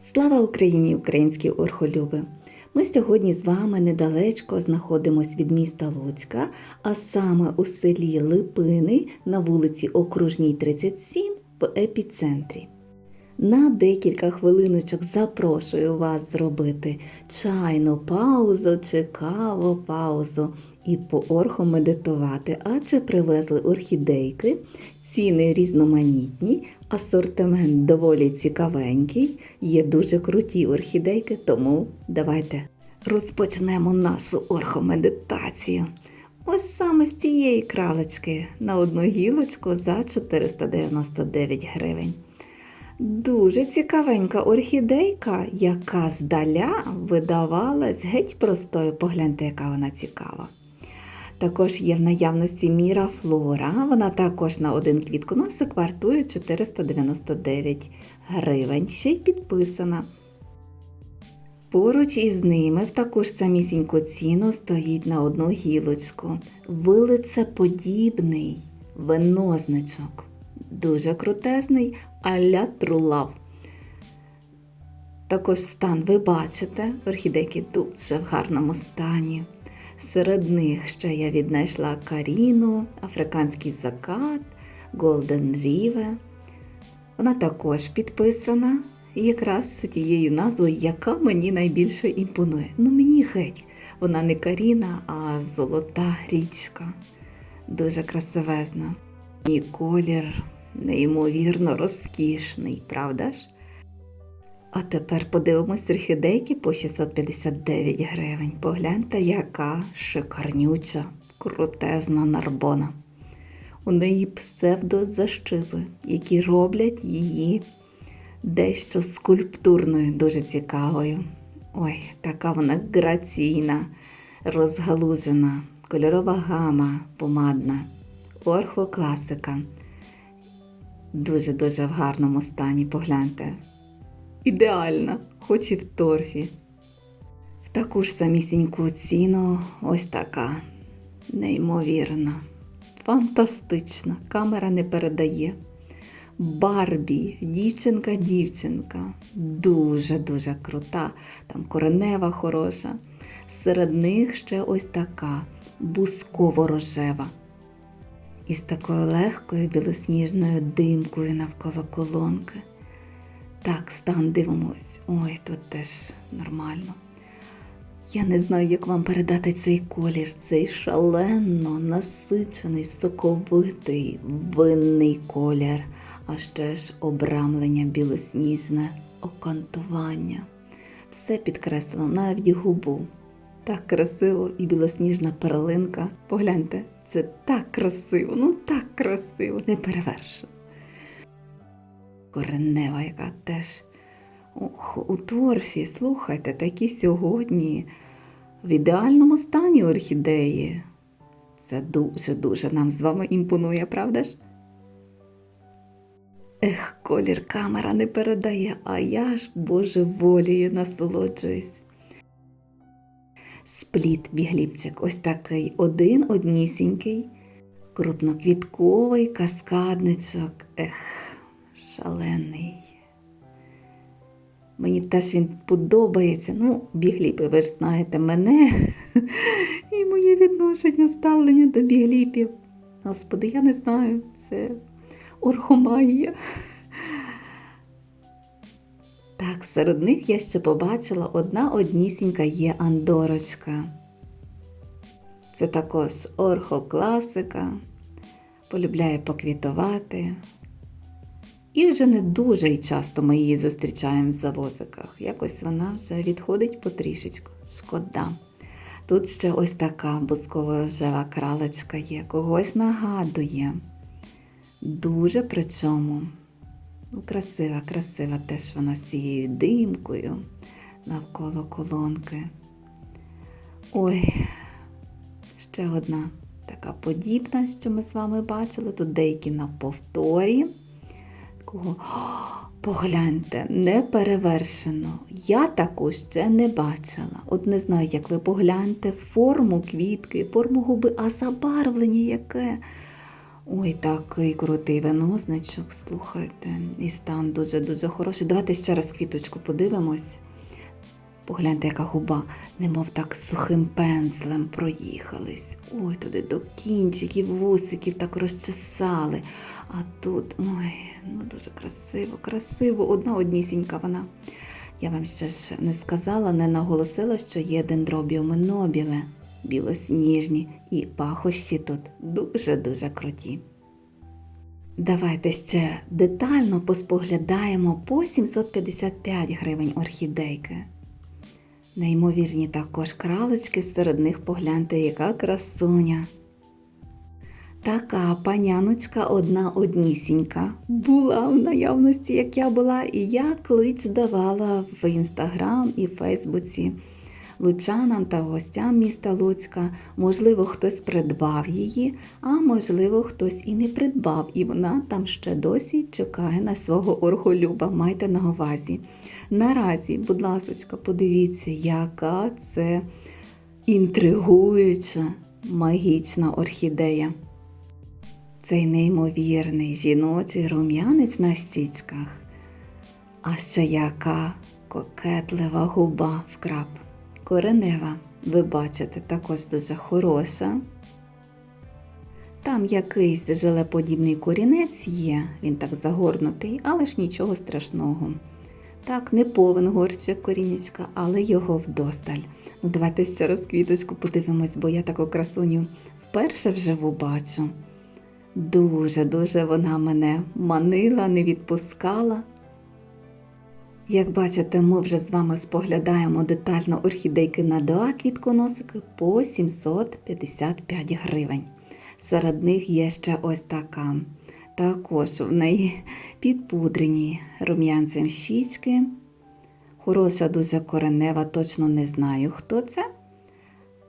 Слава Україні, українські орхолюби! Ми сьогодні з вами недалечко знаходимось від міста Луцька, а саме у селі Липини на вулиці Окружній 37 в епіцентрі. На декілька хвилиночок запрошую вас зробити чайну паузу чи каву паузу і поорхомедитувати, адже привезли орхідейки, ціни різноманітні, асортимент доволі цікавенький, є дуже круті орхідейки, тому давайте розпочнемо нашу орхомедитацію. Ось саме з цієї кралечки на одну гілочку за 499 гривень. Дуже цікавенька орхідейка, яка здаля видавалась геть простою. Погляньте, яка вона цікава. Також є в наявності Міра Флора. Вона також на один квітконосик вартує 499 гривень. Ще й підписана. Поруч із ними в таку ж самісіньку ціну стоїть на одну гілочку вилицеподібний винозничок. Дуже крутезний а-ля трулав. Також стан ви бачите, орхідейки дуже в гарному стані. Серед них ще я віднайшла Каріну, Африканський закат, Голден Ріве. Вона також підписана якраз тією назвою, яка мені найбільше імпонує. Ну, мені геть. Вона не Каріна, а золота річка. Дуже красивезна. І колір неймовірно розкішний, правда ж? А тепер подивимось орхідейки по 659 гривень. Погляньте, яка шикарнюча, крутезна нарбона. У неї псевдозащипи, які роблять її дещо скульптурною, дуже цікавою. Ой, така вона граційна, розгалужена, кольорова гама, помадна, орхокласика. Дуже-дуже в гарному стані, погляньте. Ідеальна, хоч і в торфі. В таку ж самісіньку ціну ось така. Неймовірна, фантастична, камера не передає. Барбі, дівчинка-дівчинка, дуже-дуже крута, там коренева хороша. Серед них ще ось така бусково-рожева. Із такою легкою білосніжною димкою навколо колонки. Так, стан дивимось. Ой, тут теж нормально. Я не знаю, як вам передати цей колір, цей шалено насичений, соковитий, винний колір, а ще ж обрамлення білосніжне, окантування. Все підкреслено, навіть губу. Так красиво і білосніжна перлинка. Погляньте, це так красиво, ну так красиво, не перевершено коренева, яка теж Ох, у торфі, слухайте, такі сьогодні в ідеальному стані орхідеї. Це дуже-дуже нам з вами імпонує, правда ж? Ех, колір камера не передає, а я ж божеволію насолоджуюсь. Спліт бігліпчик, ось такий один однісінький, крупноквітковий каскадничок. Ех шалений. Мені теж він подобається. Ну, бігліпи, ви ж знаєте мене і моє відношення, ставлення до бігліпів. Господи, я не знаю, це орхомагія. Так, серед них я ще побачила одна однісінька є Андорочка. Це також орхокласика, полюбляє поквітувати. І вже не дуже й часто ми її зустрічаємо в завозиках. Якось вона вже відходить потрішечку. Шкода. Тут ще ось така бусково-рожева кралечка є, когось нагадує. Дуже причому ну, красива, красива теж вона з цією димкою навколо колонки. Ой, ще одна така подібна, що ми з вами бачили. Тут деякі на повторі такого. Погляньте, не перевершено. Я таку ще не бачила. От не знаю, як ви погляньте форму квітки, форму губи, а забарвлення яке. Ой, такий крутий виносничок, слухайте. І стан дуже-дуже хороший. Давайте ще раз квіточку подивимось. Погляньте, яка губа, немов так сухим пензлем проїхались. Ой, туди до кінчиків, вусиків так розчесали. А тут, ой, ну дуже красиво, красиво, одна однісінька вона. Я вам ще ж не сказала, не наголосила, що є дендробіуми нобіле, білосніжні, і пахощі тут дуже-дуже круті. Давайте ще детально поспоглядаємо по 755 гривень орхідейки. Неймовірні також кралечки, серед них погляньте, яка красуня. Така паняночка одна однісінька була в наявності, як я була, і я клич давала в інстаграм і Фейсбуці лучанам та гостям міста Луцька. Можливо, хтось придбав її, а можливо, хтось і не придбав, і вона там ще досі чекає на свого орхолюба. Майте на увазі. Наразі, будь ласка, подивіться, яка це інтригуюча магічна орхідея. Цей неймовірний жіночий рум'янець на щічках. А ще яка кокетлива губа в крап. Коренева, ви бачите, також дуже хороша. Там якийсь желеподібний корінець є, він так загорнутий, але ж нічого страшного. Так, не повен горчик корінечка, але його вдосталь. Ну, давайте ще раз квіточку подивимось, бо я таку красуню вперше вживу бачу. Дуже-дуже вона мене манила, не відпускала. Як бачите, ми вже з вами споглядаємо детально орхідейки на два квітконосики по 755 гривень. Серед них є ще ось така. Також в неї підпудрені рум'янцем щічки. Хороша дуже коренева, точно не знаю, хто це.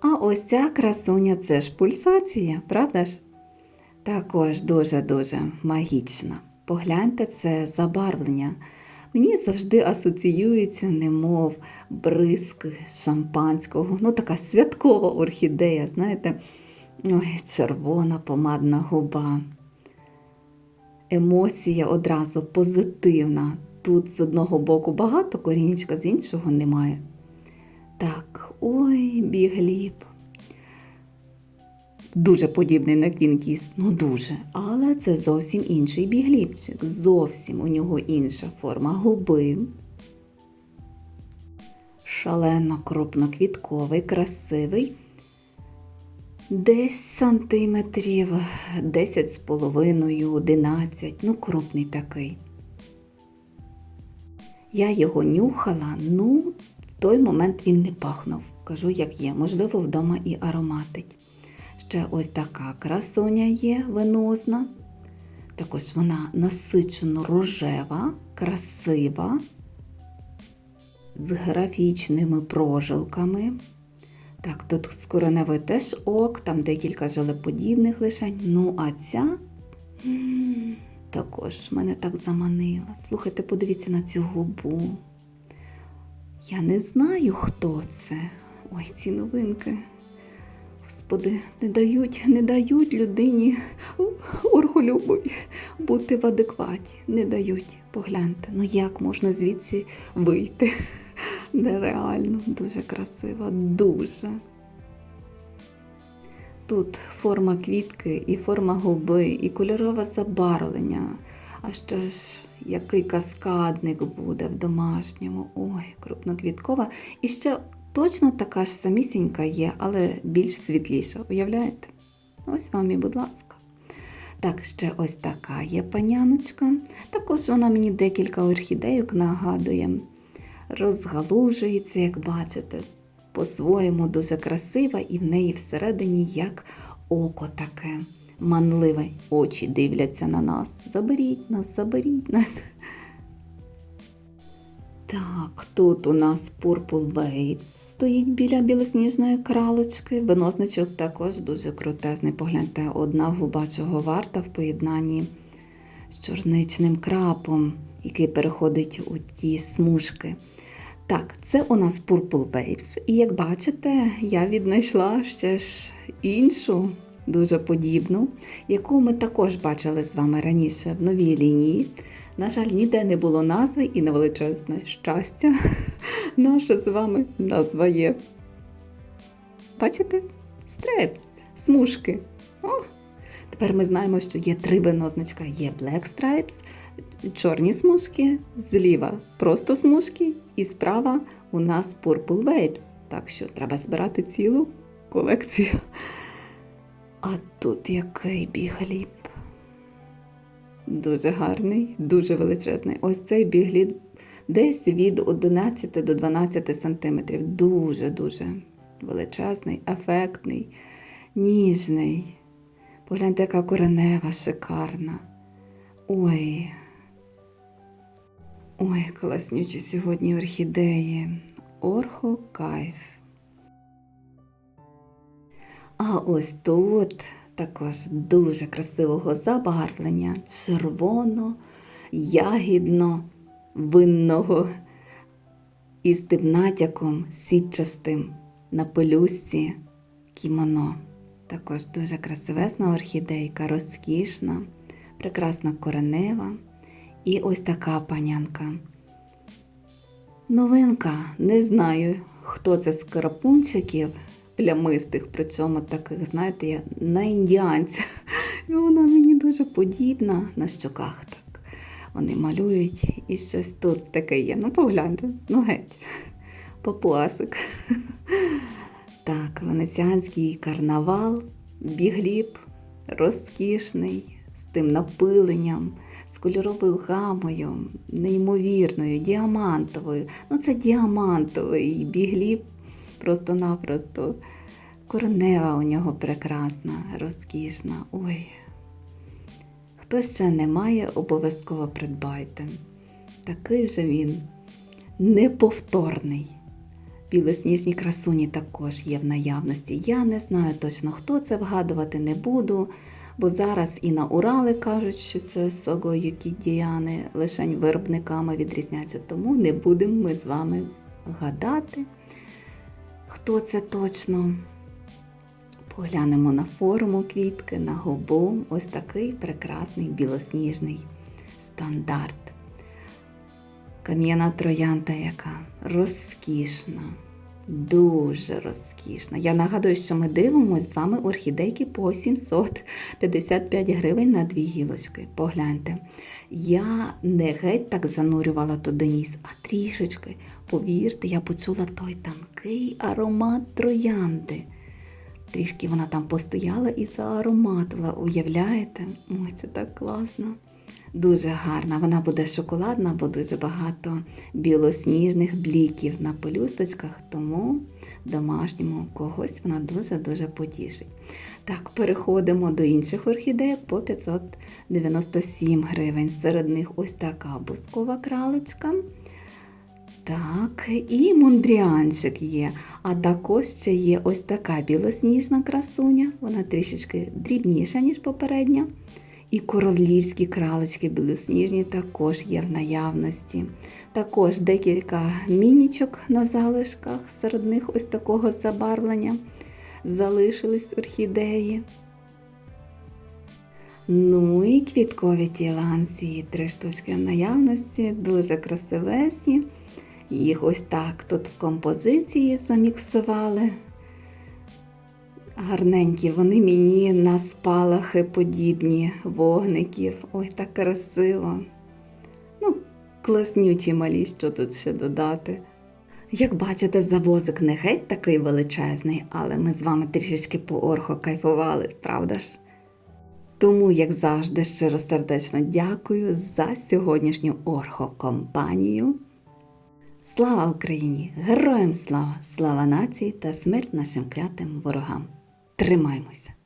А ось ця красуня це ж пульсація, правда ж? Також дуже-дуже магічна. Погляньте, це забарвлення. Мені завжди асоціюється, немов бризк шампанського, ну така святкова орхідея, знаєте, ой, червона помадна губа. Емоція одразу позитивна. Тут з одного боку багато корінечка, з іншого немає. Так, ой, бігліб. Дуже подібний на квінкіс, ну дуже. Але це зовсім інший бігліпчик. Зовсім у нього інша форма губи. Шалено крупноквітковий, красивий. Десь сантиметрів 10 з половиною, 11, ну крупний такий. Я його нюхала, ну, в той момент він не пахнув. Кажу, як є, можливо, вдома і ароматить. Ще ось така красуня є венозна. Також вона насичено рожева, красива, з графічними прожилками. Так, тут з кореневої теж ок, там декілька желеподібних лишень. Ну, а ця також мене так заманила. Слухайте, подивіться на цю губу. Я не знаю, хто це. Ой, ці новинки. Господи, не дають, не дають людині орголюбові бути в адекваті. Не дають. Погляньте, ну як можна звідси вийти? Нереально, дуже красиво, дуже. Тут форма квітки, і форма губи, і кольорове забарвлення. А ще ж який каскадник буде в домашньому. Ой, крупноквіткова. І ще точно така ж самісінька є, але більш світліша. Уявляєте? Ось вам і, будь ласка. Так, ще ось така є паняночка. Також вона мені декілька орхідейок нагадує. Розгалужується, як бачите, по-своєму дуже красива, і в неї всередині як око таке манливе. Очі дивляться на нас. Заберіть нас, заберіть нас. Так, тут у нас Purple Waves стоїть біля білосніжної кралочки. Виносничок також дуже крутезний. Погляньте, одна губа чого варта в поєднанні з чорничним крапом, який переходить у ті смужки. Так, це у нас Purple Waves. І як бачите, я віднайшла ще ж іншу дуже подібну, яку ми також бачили з вами раніше в новій лінії. На жаль, ніде не було назви і на величезне щастя. Наша з вами назва є. Бачите? Стрепс, смужки. О, тепер ми знаємо, що є три винозначка. Є Black Stripes, чорні смужки, зліва просто смужки, і справа у нас Purple Waves. Так що треба збирати цілу колекцію. Тут який бігліп. Дуже гарний, дуже величезний. Ось цей бігліп десь від 11 до 12 сантиметрів. Дуже-дуже величезний, ефектний, ніжний. Погляньте, яка коренева, шикарна. Ой. Ой, класнючі сьогодні орхідеї. Орхо кайф. А ось тут також дуже красивого забарвлення, червоно, ягідно, винного із тим натяком сітчастим на пелюсці кімоно. Також дуже красивесна орхідейка, розкішна, прекрасна коренева. І ось така панянка. Новинка, не знаю, хто це з карапунчиків плямистих, причому таких, знаєте, я на індіанця. І вона мені дуже подібна на щоках. так. Вони малюють і щось тут таке є. Ну, погляньте, ну геть. Папуасик. Так, венеціанський карнавал, бігліп, розкішний, з тим напиленням, з кольоровою гамою, неймовірною, діамантовою. Ну, це діамантовий бігліп просто-напросто. Коренева у нього прекрасна, розкішна. Ой. Хто ще не має, обов'язково придбайте. Такий же він неповторний. Білосніжні красуні також є в наявності. Я не знаю точно, хто це вгадувати не буду, бо зараз і на Урали кажуть, що це Сого Юкідіяни лишень виробниками відрізняються, тому не будемо ми з вами гадати, хто це точно. Поглянемо на форму квітки, на губу. Ось такий прекрасний білосніжний стандарт. Кам'яна троянда, яка розкішна, дуже розкішна. Я нагадую, що ми дивимося з вами орхідейки по 755 гривень на дві гілочки. Погляньте. Я не геть так занурювала туди ніс, а трішечки. Повірте, я почула той тонкий аромат троянди. Трішки вона там постояла і заароматила, уявляєте? Ой, це так класно. Дуже гарна. Вона буде шоколадна, бо дуже багато білосніжних бліків на пелюсточках, тому домашньому когось вона дуже-дуже потішить. Так, переходимо до інших орхідей по 597 гривень. Серед них ось така бускова кралечка. Так, і мундріанчик є. А також ще є ось така білосніжна красуня. Вона трішечки дрібніша, ніж попередня. І королівські кралечки білосніжні також є в наявності. Також декілька мінічок на залишках, серед них ось такого забарвлення. Залишились орхідеї. Ну і квіткові тіланці, три штучки в наявності, дуже красивесні. Їх ось так тут в композиції заміксували. Гарненькі, вони мені на спалахи подібні вогників. Ой, так красиво. Ну, класнючі малі, що тут ще додати. Як бачите, завозик не геть такий величезний, але ми з вами трішечки по орхо кайфували, правда ж? Тому, як завжди, щиро сердечно дякую за сьогоднішню орхо-компанію. Слава Україні! Героям слава! Слава нації та смерть нашим клятим ворогам! Тримаймося!